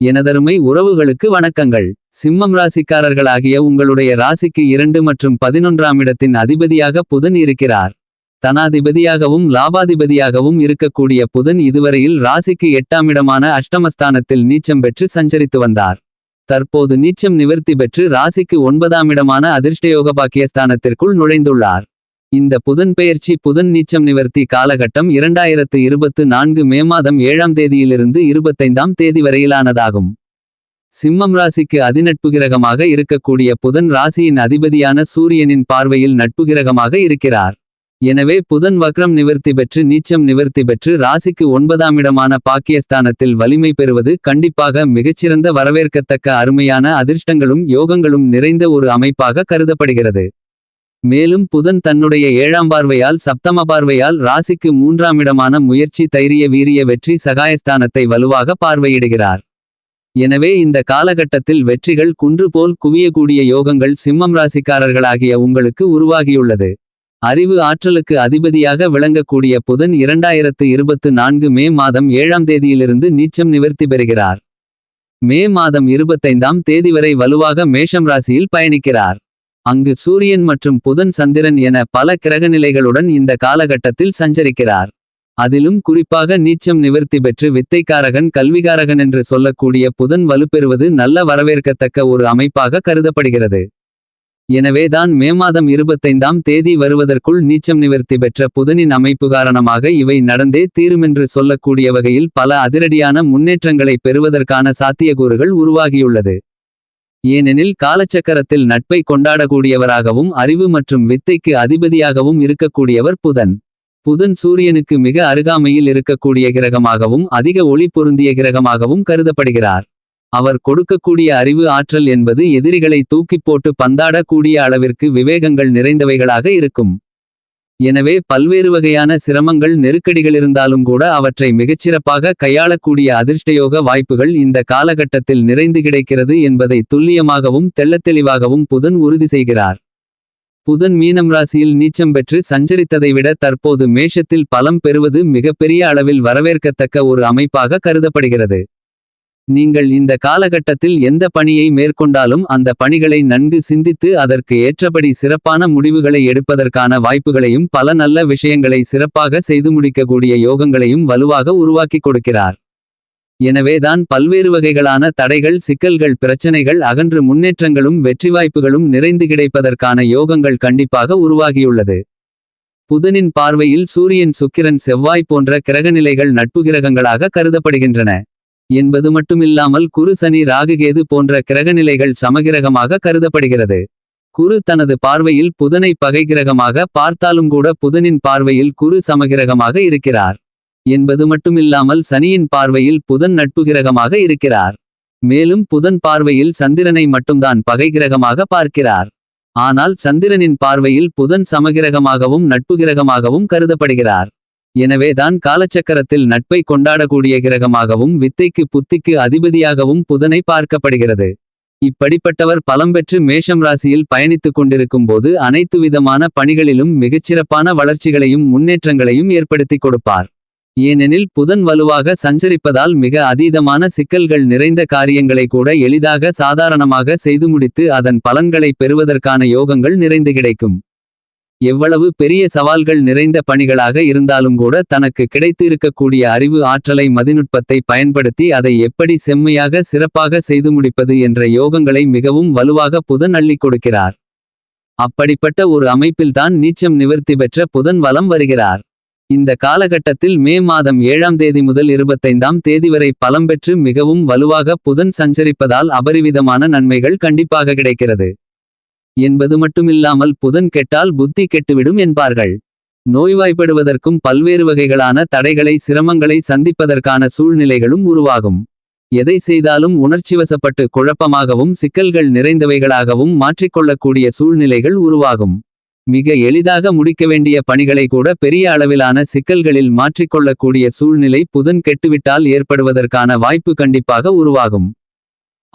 எனதருமை உறவுகளுக்கு வணக்கங்கள். சிம்மம் ராசிக்காரர்களாகிய உங்களுடைய ராசிக்கு இரண்டு மற்றும் பதினொன்றாம் இடத்தின் அதிபதியாக புதன் இருக்கிறார். தனாதிபதியாகவும் லாபாதிபதியாகவும் இருக்கக்கூடிய புதன் இதுவரையில் ராசிக்கு எட்டாம் இடமான அஷ்டமஸ்தானத்தில் நீச்சம் பெற்று சஞ்சரித்து வந்தார். தற்போது நீச்சம் நிவர்த்தி பெற்று ராசிக்கு ஒன்பதாம் இடமான அதிர்ஷ்டயோக பாக்கியஸ்தானத்திற்குள் நுழைந்துள்ளார். இந்த புதன் பெயர்ச்சி புதன் நீச்சம் நிவர்த்தி காலகட்டம் இரண்டாயிரத்து இருபத்து நான்கு மே மாதம் ஏழாம் தேதியிலிருந்து இருபத்தைந்தாம் தேதி வரையிலானதாகும். சிம்மம் ராசிக்கு அதிநட்பு கிரகமாக இருக்கக்கூடிய புதன் ராசியின் அதிபதியான சூரியனின் பார்வையில் நட்பு கிரகமாக இருக்கிறார். எனவே புதன் வக்ரம் நிவர்த்தி பெற்று நீச்சம் நிவர்த்தி பெற்று ராசிக்கு ஒன்பதாம் இடமான பாக்கியஸ்தானத்தில் வலிமை பெறுவது கண்டிப்பாக மிகச்சிறந்த வரவேற்கத்தக்க அருமையான அதிர்ஷ்டங்களும் யோகங்களும் நிறைந்த ஒரு அமைப்பாக கருதப்படுகிறது. மேலும் புதன் தன்னுடைய ஏழாம் பார்வையால் சப்தம பார்வையால் ராசிக்கு மூன்றாம் இடமான முயற்சி தைரிய வீரிய வெற்றி சகாயஸ்தானத்தை வலுவாக பார்வையிடுகிறார். எனவே இந்த காலகட்டத்தில் வெற்றிகள் குன்று போல் குவியக்கூடிய யோகங்கள் சிம்மம் ராசிக்காரர்களாகிய உங்களுக்கு உருவாகியுள்ளது. அறிவு ஆற்றலுக்கு அதிபதியாக விளங்கக்கூடிய புதன் இரண்டாயிரத்து இருபத்து நான்கு மே மாதம் ஏழாம் தேதியிலிருந்து நீச்சம் நிவர்த்தி பெறுகிறார். மே மாதம் இருபத்தைந்தாம் தேதி வரை வலுவாக மேஷம் ராசியில் பயணிக்கிறார். அங்கு சூரியன் மற்றும் புதன் சந்திரன் என பல கிரகநிலைகளுடன் இந்த காலகட்டத்தில் சஞ்சரிக்கிறார். அதிலும் குறிப்பாக நீச்சம் நிவர்த்தி பெற்று வித்தைக்காரகன் கல்விகாரகன் என்று சொல்லக்கூடிய புதன் வலுப்பெறுவது நல்ல வரவேற்கத்தக்க ஒரு அமைப்பாக கருதப்படுகிறது. எனவேதான் மே மாதம் இருபத்தைந்தாம் தேதி வருவதற்குள் நீச்சம் நிவர்த்தி பெற்ற புதனின் அமைப்பு காரணமாக இவை நடந்தே தீருமென்று சொல்லக்கூடிய வகையில் பல அதிரடியான முன்னேற்றங்களை பெறுவதற்கான சாத்தியக்கூறுகள் உருவாகியுள்ளது. ஏனெனில் காலச்சக்கரத்தில் நட்பை கொண்டாடக்கூடியவராகவும் அறிவு மற்றும் வித்தைக்கு அதிபதியாகவும் இருக்கக்கூடியவர் புதன். புதன் சூரியனுக்கு மிக அருகாமையில் இருக்கக்கூடிய கிரகமாகவும் அதிக ஒளி பொருந்திய கிரகமாகவும் கருதப்படுகிறார். அவர் கொடுக்கக்கூடிய அறிவு ஆற்றல் என்பது எதிரிகளை தூக்கிப் போட்டு பந்தாடக்கூடிய அளவிற்கு விவேகங்கள் நிறைந்தவைகளாக இருக்கும். எனவே பல்வேறு வகையான சிரமங்கள் நெருக்கடிகளிருந்தாலும் கூட அவற்றை மிகச்சிறப்பாக கையாளக்கூடிய அதிர்ஷ்டயோக வாய்ப்புகள் இந்த காலகட்டத்தில் நிறைந்து கிடைக்கிறது என்பதை துல்லியமாகவும் தெள்ளத்தெளிவாகவும் புதன் உறுதி செய்கிறார். புதன் மீனம் ராசியில் நீச்சம் பெற்று சஞ்சரித்ததை விட தற்போது மேஷத்தில் பலம் பெறுவது மிகப்பெரிய அளவில் வரவேற்கத்தக்க ஒரு அமைப்பாக கருதப்படுகிறது. நீங்கள் இந்த காலகட்டத்தில் எந்த பணியை மேற்கொண்டாலும் அந்த பணிகளை நன்கு சிந்தித்து அதற்கு ஏற்றபடி சிறப்பான முடிவுகளை எடுப்பதற்கான வாய்ப்புகளையும் பல நல்ல விஷயங்களை சிறப்பாக செய்து முடிக்கக்கூடிய யோகங்களையும் வலுவாக உருவாக்கிக் கொடுக்கிறார். எனவேதான் பல்வேறு வகைகளான தடைகள் சிக்கல்கள் பிரச்சனைகள் அகன்று முன்னேற்றங்களும் வெற்றி வாய்ப்புகளும் நிறைந்து கிடைப்பதற்கான யோகங்கள் கண்டிப்பாக உருவாகியுள்ளது. புதனின் பார்வையில் சூரியன் சுக்கிரன் செவ்வாய் போன்ற கிரகநிலைகள் நட்பு கிரகங்களாக கருதப்படுகின்றன. என்பது மட்டுமில்லாமல் குரு சனி ராகுகேது போன்ற கிரகநிலைகள் சமகிரகமாக கருதப்படுகிறது. குரு தனது பார்வையில் புதனை பகை கிரகமாக பார்த்தாலும் கூட புதனின் பார்வையில் குரு சமகிரகமாக இருக்கிறார். என்பது மட்டுமில்லாமல் சனியின் பார்வையில் புதன் நட்பு கிரகமாக இருக்கிறார். மேலும் புதன் பார்வையில் சந்திரனை மட்டும்தான் பகை கிரகமாக பார்க்கிறார். ஆனால் சந்திரனின் பார்வையில் புதன் சமகிரகமாகவும் நட்பு கிரகமாகவும் கருதப்படுகிறார். எனவேதான் காலச்சக்கரத்தில் நட்பை கொண்டாடக்கூடிய கிரகமாகவும் வித்தைக்கு புத்திக்கு அதிபதியாகவும் புதனை பார்க்கப்படுகிறது. இப்படிப்பட்டவர் பலம்பெற்று மேஷம் ராசியில் பயணித்துக் கொண்டிருக்கும் போது அனைத்து விதமான பணிகளிலும் மிகச்சிறப்பான வளர்ச்சிகளையும் முன்னேற்றங்களையும் ஏற்படுத்திக் கொடுப்பார். ஏனெனில் புதன் வலுவாக சஞ்சரிப்பதால் மிக அதீதமான சிக்கல்கள் நிறைந்த காரியங்களை கூட எளிதாக சாதாரணமாக செய்து முடித்து அதன் பலன்களை பெறுவதற்கான யோகங்கள் நிறைந்து கிடைக்கும். எவ்வளவு பெரிய சவால்கள் நிறைந்த பணிகளாக இருந்தாலும் கூட தனக்கு கிடைத்து இருக்கக்கூடிய அறிவு ஆற்றலை மதிநுட்பத்தை பயன்படுத்தி அதை எப்படி செம்மையாக சிறப்பாக செய்து முடிப்பது என்ற யோகங்களை மிகவும் வலுவாக புதன் அள்ளிக் கொடுக்கிறார். அப்படிப்பட்ட ஒரு அமைப்பில்தான் நீச்சம் நிவர்த்தி பெற்ற புதன் வலம் வருகிறார். இந்த காலகட்டத்தில் மே மாதம் ஏழாம் தேதி முதல் இருபத்தைந்தாம் தேதி வரை பலம் பெற்று மிகவும் வலுவாக புதன் சஞ்சரிப்பதால் அபரிவிதமான நன்மைகள் கண்டிப்பாக கிடைக்கிறது. என்பது மட்டுமில்லாமல் புதன் கெட்டால் புத்தி கெட்டுவிடும் என்பார்கள். நோய்வாய்ப்படுவதற்கும் பல்வேறு வகைகளான தடைகளை சிரமங்களை சந்திப்பதற்கான சூழ்நிலைகளும் உருவாகும். எதை செய்தாலும் உணர்ச்சிவசப்பட்டு குழப்பமாகவும் சிக்கல்கள் நிறைந்தவைகளாகவும் மாற்றிக்கொள்ளக்கூடிய சூழ்நிலைகள் உருவாகும். மிக எளிதாக முடிக்க வேண்டிய பணிகளை கூட பெரிய அளவிலான சிக்கல்களில் மாற்றிக்கொள்ளக்கூடிய சூழ்நிலை புதன் கெட்டுவிட்டால் ஏற்படுவதற்கான வாய்ப்பு கண்டிப்பாக உருவாகும்.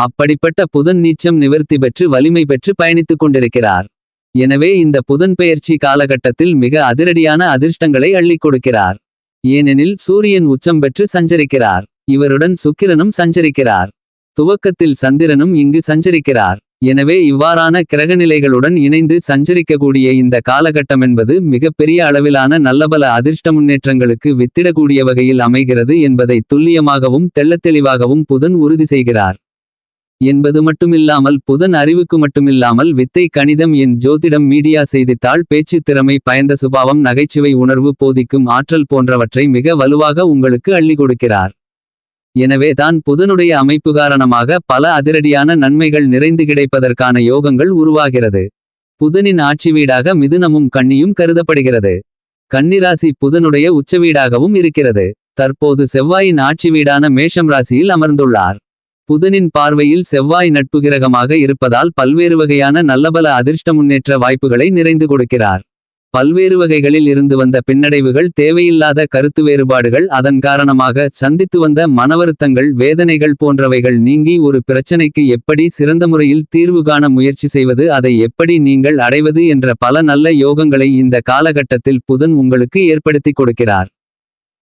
அப்படிப்பட்ட புதன் நீச்சம் நிவர்த்தி பெற்று வலிமை பெற்று பயணித்துக் கொண்டிருக்கிறார். எனவே இந்த புதன் பெயர்ச்சி காலகட்டத்தில் மிக அதிரடியான அதிர்ஷ்டங்களை அள்ளிக் கொடுக்கிறார். ஏனெனில் சூரியன் உச்சம் பெற்று சஞ்சரிக்கிறார். இவருடன் சுக்கிரனும் சஞ்சரிக்கிறார். துவக்கத்தில் சந்திரனும் இங்கு சஞ்சரிக்கிறார். எனவே இவ்வாறான கிரகநிலைகளுடன் இணைந்து சஞ்சரிக்கக்கூடிய இந்த காலகட்டமென்பது மிகப்பெரிய அளவிலான நல்லபல அதிர்ஷ்ட முன்னேற்றங்களுக்கு வித்திடக்கூடிய வகையில் அமைகிறது என்பதை துல்லியமாகவும் தெள்ளத்தெளிவாகவும் புதன் உறுதி செய்கிறார். என்பது மட்டுமில்லாமல் புதன் அறிவுக்கு மட்டுமில்லாமல் வித்தை கணிதம் என் ஜோதிடம் மீடியா செய்தித்தாள் பேச்சு திறமை பயந்த சுபாவம் நகைச்சுவை உணர்வு போதிக்கும் ஆற்றல் போன்றவற்றை மிக வலுவாக உங்களுக்கு அள்ளி கொடுக்கிறார். எனவே தான் புதனுடைய அமைப்பு காரணமாக பல அதிரடியான நன்மைகள் நிறைந்து கிடைப்பதற்கான யோகங்கள் உருவாகிறது. புதனின் ஆட்சி வீடாக மிதுனமும் கன்னியும் கருதப்படுகிறது. கன்னிராசி புதனுடைய உச்ச வீடாகவும் இருக்கிறது. தற்போது செவ்வாயின் ஆட்சி வீடான மேஷம் ராசியில் அமர்ந்துள்ளார். புதனின் பார்வையில் செவ்வாய் நட்பு கிரகமாக இருப்பதால் பல்வேறு வகையான நல்லபல அதிர்ஷ்ட முன்னேற்ற வாய்ப்புகளை நிறைந்து கொடுக்கிறார். பல்வேறு வகைகளில் இருந்து வந்த பின்னடைவுகள் தேவையில்லாத கருத்து வேறுபாடுகள் அதன் காரணமாக சந்தித்து வந்த மனவருத்தங்கள் வேதனைகள் போன்றவைகள் நீங்கி ஒரு பிரச்சனைக்கு எப்படி சிறந்த முறையில் தீர்வு காண முயற்சி செய்வது அதை எப்படி நீங்கள் அடைவது என்ற பல நல்ல யோகங்களை இந்த காலகட்டத்தில் புதன் உங்களுக்கு ஏற்படுத்தி கொடுக்கிறார்.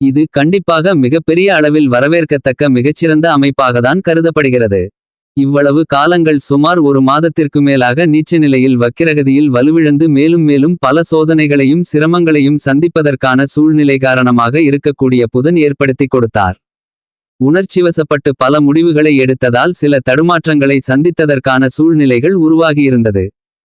இது கண்டிப்பாக மிகப்பெரிய அளவில் வரவேற்கத்தக்க மிகச்சிறந்த அமைப்பாகத்தான் கருதப்படுகிறது. இவ்வளவு காலங்கள் சுமார் ஒரு மாதத்திற்கு மேலாக நீச்ச நிலையில் வக்கிரகதியில் வலுவிழந்து மேலும் மேலும் பல சோதனைகளையும் சிரமங்களையும் சந்திப்பதற்கான சூழ்நிலை காரணமாக இருக்கக்கூடிய புதன் ஏற்படுத்தி கொடுத்தார். உணர்ச்சிவசப்பட்டு பல முடிவுகளை எடுத்ததால் சில தடுமாற்றங்களை சந்தித்ததற்கான சூழ்நிலைகள் உருவாகியிருந்தது.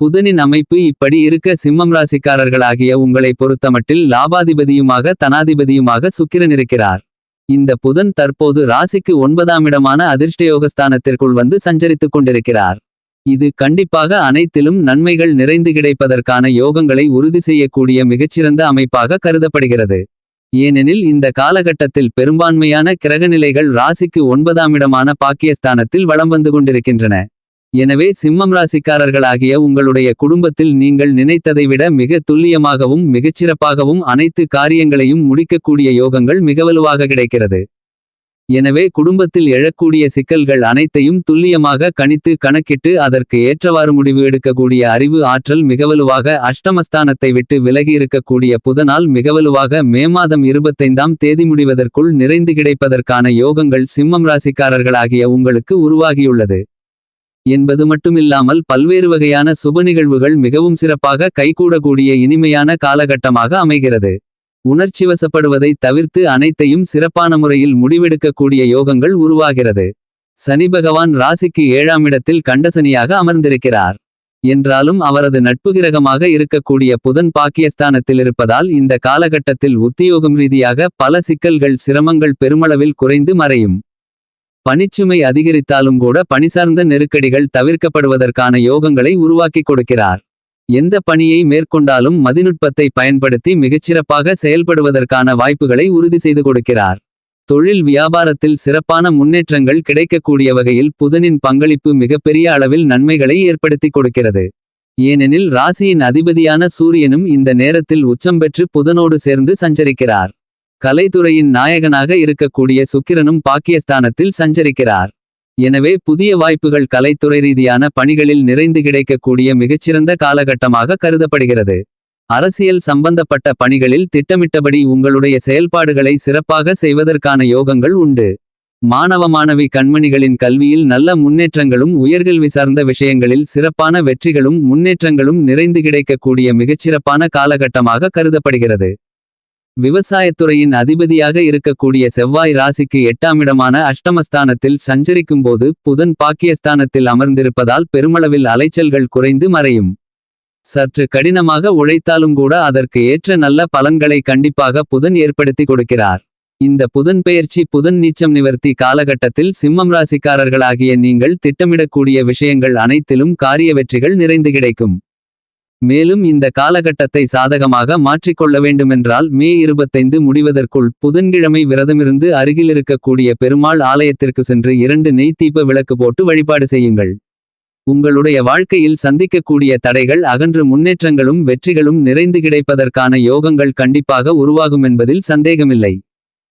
புதனின் அமைப்பு இப்படி இருக்க சிம்மம் ராசிக்காரர்களாகிய உங்களை பொறுத்தமட்டில் லாபாதிபதியுமாக தனாதிபதியுமாக சுக்கிரன் இருக்கிறார். இந்த புதன் தற்போது ராசிக்கு ஒன்பதாம் இடமான அதிர்ஷ்டயோகஸ்தானத்திற்குள் வந்து சஞ்சரித்துக் கொண்டிருக்கிறார். இது கண்டிப்பாக அனைத்திலும் நன்மைகள் நிறைந்து கிடைப்பதற்கான யோகங்களை உறுதி செய்யக்கூடிய மிகச்சிறந்த அமைப்பாக கருதப்படுகிறது. ஏனெனில் இந்த காலகட்டத்தில் பெரும்பான்மையான கிரகநிலைகள் ராசிக்கு ஒன்பதாம் இடமான பாக்கியஸ்தானத்தில் வலம் வந்து கொண்டிருக்கின்றன. எனவே சிம்மம் ராசிக்காரர்களாகிய உங்களுடைய குடும்பத்தில் நீங்கள் நினைத்ததை விட மிக துல்லியமாகவும் மிகச்சிறப்பாகவும் அனைத்து காரியங்களையும் முடிக்கக்கூடிய யோகங்கள் மிகவலுவாக கிடைக்கிறது. எனவே குடும்பத்தில் எழக்கூடிய சிக்கல்கள் அனைத்தையும் துல்லியமாக கணித்து கணக்கிட்டு அதற்கு ஏற்றவாறு முடிவு எடுக்கக்கூடிய அறிவு ஆற்றல் மிகவலுவாக அஷ்டமஸ்தானத்தை விட்டு விலகி இருக்கக்கூடிய புதனால் மிகவலுவாக மே மாதம் இருபத்தைந்தாம் தேதி முடிவதற்குள் நிறைந்து கிடைப்பதற்கான யோகங்கள் சிம்மம் ராசிக்காரர்களாகிய உங்களுக்கு உருவாகியுள்ளது. என்பது மட்டுமில்லாமல் பல்வேறு வகையான சுப நிகழ்வுகள் மிகவும் சிறப்பாக கைகூடக்கூடிய இனிமையான காலகட்டமாக அமைகிறது. உணர்ச்சிவசப்படுவதை தவிர்த்து அனைத்தையும் சிறப்பான முறையில் முடிவெடுக்கக்கூடிய யோகங்கள் உருவாகிறது. சனி பகவான் ராசிக்கு ஏழாம் இடத்தில் கண்டசனியாக அமர்ந்திருக்கிறார். என்றாலும் அவரது நட்பு கிரகமாக இருக்கக்கூடிய புதன் பாக்கியஸ்தானத்தில் இருப்பதால் இந்த காலகட்டத்தில் உத்தியோகம் ரீதியாக பல சிக்கல்கள் சிரமங்கள் பெருமளவில் குறைந்து மறையும். பணிச்சுமை அதிகரித்தாலும் கூட பணிசார்ந்த நெருக்கடிகள் தவிர்க்கப்படுவதற்கான யோகங்களை உருவாக்கிக் கொடுக்கிறார். எந்த பணியை மேற்கொண்டாலும் மதிநுட்பத்தை பயன்படுத்தி மிகச்சிறப்பாக செயல்படுவதற்கான வாய்ப்புகளை உறுதி செய்து கொடுக்கிறார். தொழில் வியாபாரத்தில் சிறப்பான முன்னேற்றங்கள் கிடைக்கக்கூடிய வகையில் புதனின் பங்களிப்பு மிகப்பெரிய அளவில் நன்மைகளை ஏற்படுத்திக் கொடுக்கிறது. ஏனெனில் ராசியின் அதிபதியான சூரியனும் இந்த நேரத்தில் உச்சம் பெற்று புதனோடு சேர்ந்து சஞ்சரிக்கிறார். கலைத்துறையின் நாயகனாக இருக்கக்கூடிய சுக்கிரனும் பாக்கியஸ்தானத்தில் சஞ்சரிக்கிறார். எனவே புதிய வாய்ப்புகள் கலைத்துறை ரீதியான பணிகளில் நிறைந்து கிடைக்கக்கூடிய மிகச்சிறந்த காலகட்டமாக கருதப்படுகிறது. அரசியல் சம்பந்தப்பட்ட பணிகளில் திட்டமிட்டபடி உங்களுடைய செயல்பாடுகளை சிறப்பாக செய்வதற்கான யோகங்கள் உண்டு. மாணவ மாணவி கண்மணிகளின் கல்வியில் நல்ல முன்னேற்றங்களும் உயர்கல்வி சார்ந்த விஷயங்களில் சிறப்பான வெற்றிகளும் முன்னேற்றங்களும் நிறைந்து கிடைக்கக்கூடிய மிகச்சிறப்பான காலகட்டமாக கருதப்படுகிறது. விவசாயத்துறையின் அதிபதியாக இருக்கக்கூடிய செவ்வாய் ராசிக்கு எட்டாமிடமான அஷ்டமஸ்தானத்தில் சஞ்சரிக்கும்போது புதன் பாக்கியஸ்தானத்தில் அமர்ந்திருப்பதால் பெருமளவில் அலைச்சல்கள் குறைந்து மறையும். சற்று கடினமாக உழைத்தாலும் கூட அதற்கு ஏற்ற நல்ல பலன்களை கண்டிப்பாக புதன் ஏற்படுத்தி கொடுக்கிறார். இந்த புதன் பெயர்ச்சி புதன் நீச்சம் நிவர்த்தி காலகட்டத்தில் சிம்மம் ராசிக்காரர்களாகிய நீங்கள் திட்டமிடக்கூடிய விஷயங்கள் அனைத்திலும் காரிய வெற்றிகள் நிறைந்து கிடைக்கும். மேலும் இந்த காலகட்டத்தை சாதகமாக மாற்றிக்கொள்ள வேண்டுமென்றால் மே இருபத்தைந்து முடிவதற்குள் புதன்கிழமை விரதமிருந்து அருகிலிருக்கக்கூடிய பெருமாள் ஆலயத்திற்கு சென்று இரண்டு நெய் தீப விளக்கு போட்டு வழிபாடு செய்யுங்கள். உங்களுடைய வாழ்க்கையில் சந்திக்கக்கூடிய தடைகள் அகன்று முன்னேற்றங்களும் வெற்றிகளும் நிறைந்து கிடைப்பதற்கான யோகங்கள் கண்டிப்பாக உருவாகும் என்பதில் சந்தேகமில்லை.